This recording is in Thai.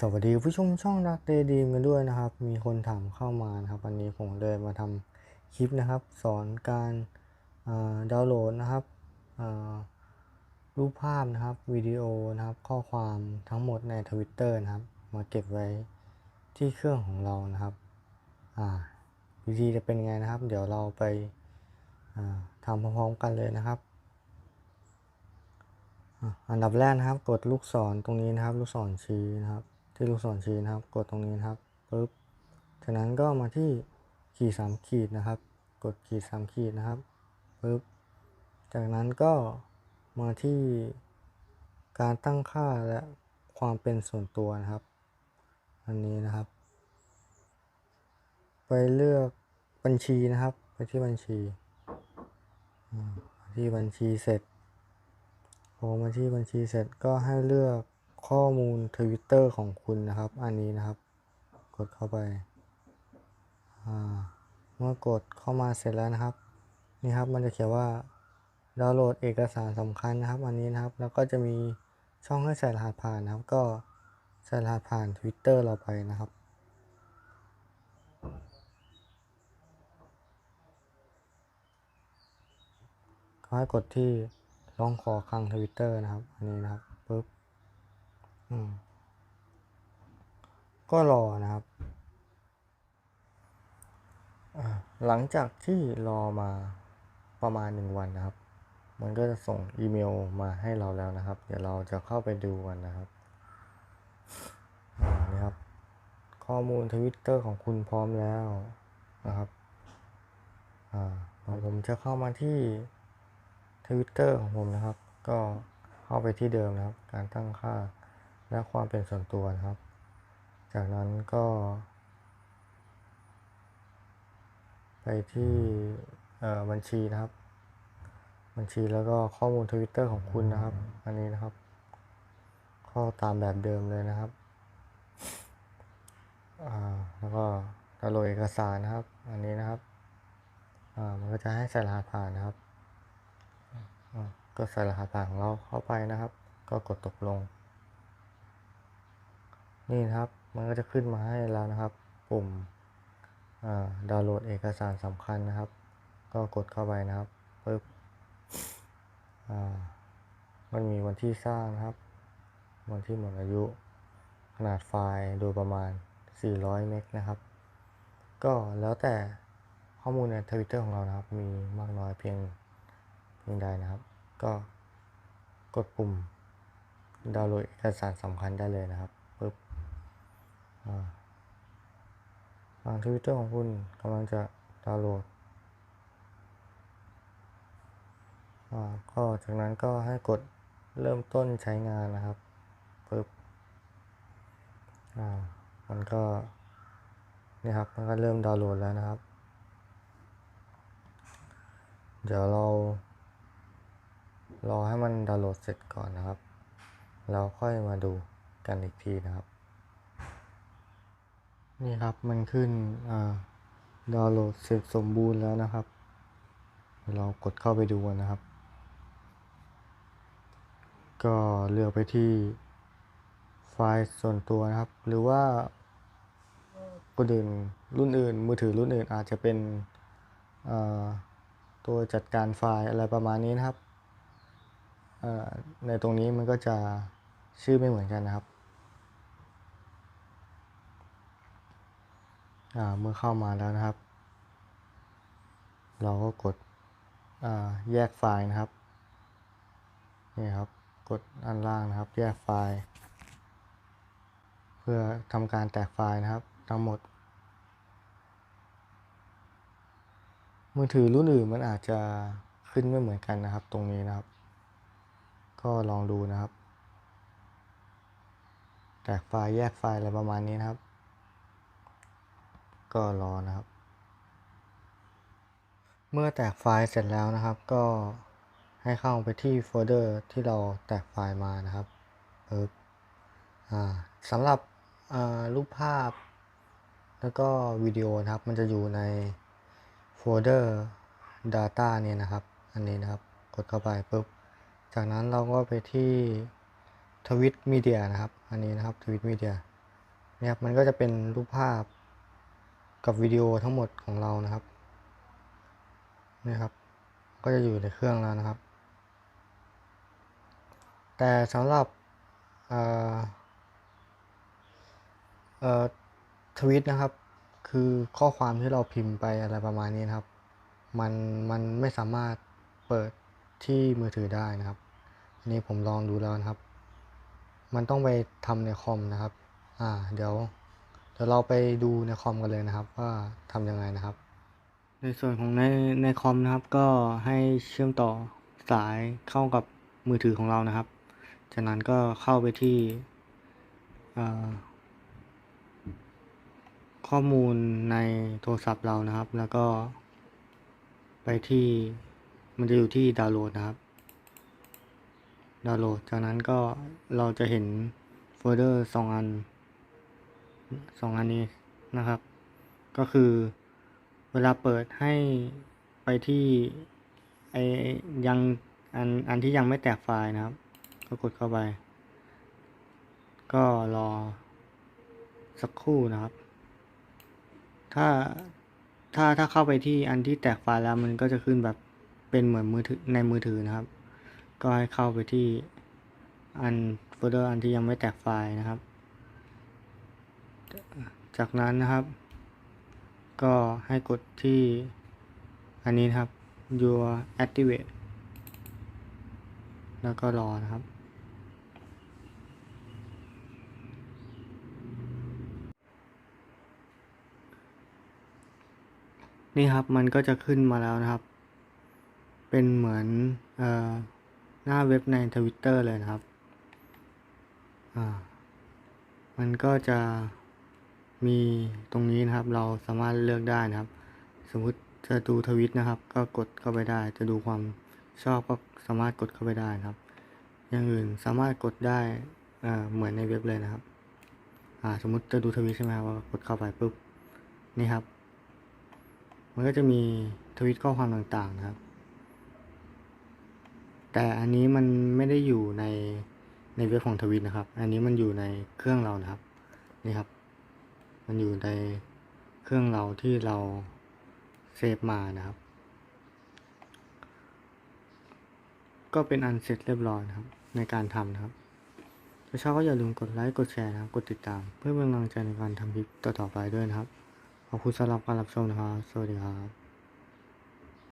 สวัสดีผู้ชมช่องรักเดดีมกันด้วยนะครับ มีคนถามเข้ามานะครับ วันนี้ผมเลยมาทำคลิปนะครับ สอนการดาวน์โหลดนะครับรูปภาพนะครับวิดีโอนะครับ ข้อความทั้งหมดใน Twitter นะครับ มาเก็บไว้ที่เครื่องของเรานะครับวิธีจะเป็นไงนะครับ เดี๋ยวเราไปทำพร้อมๆกันเลยนะครับอันดับแรกนะครับ กดลูกศรตรงนี้นะครับ ลูกศรชี้นะครับ ที่ลูกศรชี้นะครับ กดตรงนี้นะครับปุ๊บจากนั้นก็มาที่ขีดสามขีดนะครับ กดขีดสามขีดนะครับปุ๊บจากนั้นก็มาที่การตั้งค่าและความเป็นส่วนตัวนะครับ อันนี้นะครับ ไปเลือกบัญชีนะครับ ไปที่บัญชี ที่บัญชีเสร็จพอมาที่บัญชีเสร็จก็ให้เลือก ข้อมูล Twitter ของคุณนะครับ อันนี้นะครับ กดเข้าไปาเมื่อกดเข้ามาเสร็จแล้วนะครับ นี่ครับมันจะเขียนว่าดาวน์โหลดเอกสารสำคัญนะครับ อันนี้นะครับ แล้วก็จะมีช่องให้ใส่รหัสผ่านนะครับ ก็ใส่รหัสผ่าน Twitter เราไปนะครับก็ให้กดที่ร้องขอคลังทวิตเตอร์นะครับ อันนี้นะครับ ก็รอนะครับ หลังจากที่รอมาประมาณหนึ่งวันนะครับ มันก็จะส่งอีเมลมาให้เราแล้วนะครับ เดี๋ยวเราจะเข้าไปดูกันนะครับนี่ครับ ข้อมูลทวิตเตอร์ของคุณพร้อมแล้วนะครับผมจะเข้ามาที่ทวิตเตอร์ของผมนะครับ ก็เข้าไปที่เดิมนะครับ การตั้งค่า และความเป็นส่วนตัวนะครับ จากนั้นก็ ไปที่บัญชีนะครับ บัญชีแล้วก็ข้อมูลทวิตเตอร์ของคุณนะครับ อันนี้นะครับ ข้อตามแบบเดิมเลยนะครับแล้วก็ดาวน์โหลดเอกสารนะครับ อันนี้นะครับมันก็จะให้ใส่รหัสผ่านนะครับ ก็ใส่รหัสผ่านของเราเข้าไปนะครับ ก็กดตกลง นี่นะครับ มันก็จะขึ้นมาให้แล้วนะครับ ปุ่มดาวน์โหลดเอกสารสำคัญนะครับ ก็กดเข้าไปนะครับปึ๊บอ่ามันมีวันที่สร้างนะครับ วันที่หมดอายุ ขนาดไฟล์โดยประมาณ 400 เมกนะครับ ก็แล้วแต่ข้อมูลในทวิตเตอร์ของเรานะครับ มีมากน้อยเพียงเพียงใดนะครับ ก็กดปุ่มดาวน์โหลดเอกสารสำคัญได้เลยนะครับ ปึ๊บทางทวิตเตอร์ของคุณกำลังจะดาวน์โหลดก็จากนั้นก็ให้กดเริ่มต้นใช้งานนะครับปึ๊บมันก็นี่ครับมันก็เริ่มดาวน์โหลดแล้วนะครับ เดี๋ยวเรา รอให้มันดาวน์โหลดเสร็จก่อนนะครับแล้วค่อยมาดู กันอีกทีนะครับ นี่ครับมันขึ้นดาวน์โหลดเสร็จสมบูรณ์แล้วนะครับ เรากดเข้าไปดูกันนะครับ ก็เลือกไปที่ไฟล์ส่วนตัวนะครับ หรือว่าคนอื่นรุ่นอื่น มือถือรุ่นอื่นอาจจะเป็นตัวจัดการไฟล์อะไรประมาณนี้นะครับในตรงนี้มันก็จะชื่อไม่เหมือนกันนะครับอ่า เมื่อเข้ามาแล้วนะครับ เราก็กดแยกไฟล์นะครับนี่ครับกดอันล่างนะครับ แยกไฟล์ เพื่อทำการแตกไฟล์นะครับ ทั้งหมด มือถือรุ่นอื่นมันอาจจะขึ้นไม่เหมือนกันนะครับ ตรงนี้นะครับ ก็ลองดูนะครับ แตกไฟล์แยกไฟล์อะไรประมาณนี้นะครับ ก็รอนะครับ เมื่อแตกไฟล์เสร็จแล้วนะครับ ก็ให้เข้าไปที่โฟลเดอร์ที่เราแตกไฟล์มานะครับปึ๊บอ่าสำหรับรูปภาพ แล้วก็วิดีโอนะครับ มันจะอยู่ในโฟลเดอร์ Data เนี่ยนะครับ อันนี้นะครับ กดเข้าไปปุ๊บ จากนั้นเราก็ไปที่ทวิตมีเดียนะครับ อันนี้นะครับทวิตมีเดียเนี่ยครับมันก็จะเป็นรูปภาพ กับวิดีโอทั้งหมดของเรานะครับนี่ครับ ก็จะอยู่ในเครื่องแล้วนะครับ แต่สำหรับเอ่อเอ่อทวิตนะครับ คือข้อความที่เราพิมพ์ไปอะไรประมาณนี้นะครับ มันมันไม่สามารถเปิดที่มือถือได้นะครับอันนี้ผมลองดูแล้วนะครับ มันต้องไปทำในคอมนะครับ อ่า เดี๋ยว เดี๋ยวเราไปดูในคอมกันเลยนะครับ ว่าทำยังไงนะครับ ในส่วนของในในคอมนะครับ ก็ให้เชื่อมต่อสายเข้ากับมือถือของเรานะครับ จากนั้นก็เข้าไปที่ข้อมูลในโทรศัพท์เรานะครับ แล้วก็ ไปที่มันจะอยู่ที่ดาวน์โหลดนะครับ ดาวน์โหลด จากนั้นก็เราจะเห็นโฟลเดอร์สองอัน สองอันนี้นะครับ ก็คือเวลาเปิดให้ไปที่ไอยังอันอันที่ยังไม่แตกไฟล์นะครับ ก็กดเข้าไป ก็รอสักครู่นะครับ ถ้าถ้าถ้าเข้าไปที่อันที่แตกไฟล์แล้วมันก็จะขึ้นแบบเป็นเหมือนมือถือในมือถือนะครับ ก็ให้เข้าไปที่อันโฟลเดอร์อันที่ยังไม่แตกไฟล์นะครับ จากนั้นนะครับ ก็ให้กดที่อันนี้นะครับ your activate แล้วก็รอนะครับ นี่ครับมันก็จะขึ้นมาแล้วนะครับ เป็นเหมือนเอ่อหน้าเว็บในทวิตเตอร์เลยนะครับ อ่า มันก็จะ มีตรงนี้นะครับ เราสามารถเลือกได้นะครับ สมมุติจะดูทวิตนะครับ ก็กดเข้าไปได้ จะดูความชอบก็สามารถกดเข้าไปได้นะครับ อย่างอื่นสามารถกดได้เเหมือนในเว็บเลยนะครับสมมุติจะดูทวิตใช่ไหมครับว่ากดเข้าไปปุ๊บนี่ครับ มันก็จะมีทวิตข้อความต่างๆนะครับ แต่อันนี้มันไม่ได้อยู่ในในเว็บของทวิตนะครับ อันนี้มันอยู่ในเครื่องเรานะครับ นี่ครับ มันอยู่ในเครื่องเราที่เราเซฟมานะครับ ก็เป็นอันเสร็จเรียบร้อยนะครับ ในการทำนะครับถ้าชอบก็อย่าลืมกดไลค์กดแชร์นะครับ กดติดตาม เพื่อเป็นกำลังใจในการทำคลิปต่อๆไปด้วยนะครับ ขอบคุณสำหรับการรับชมนะครับ สวัสดีครับ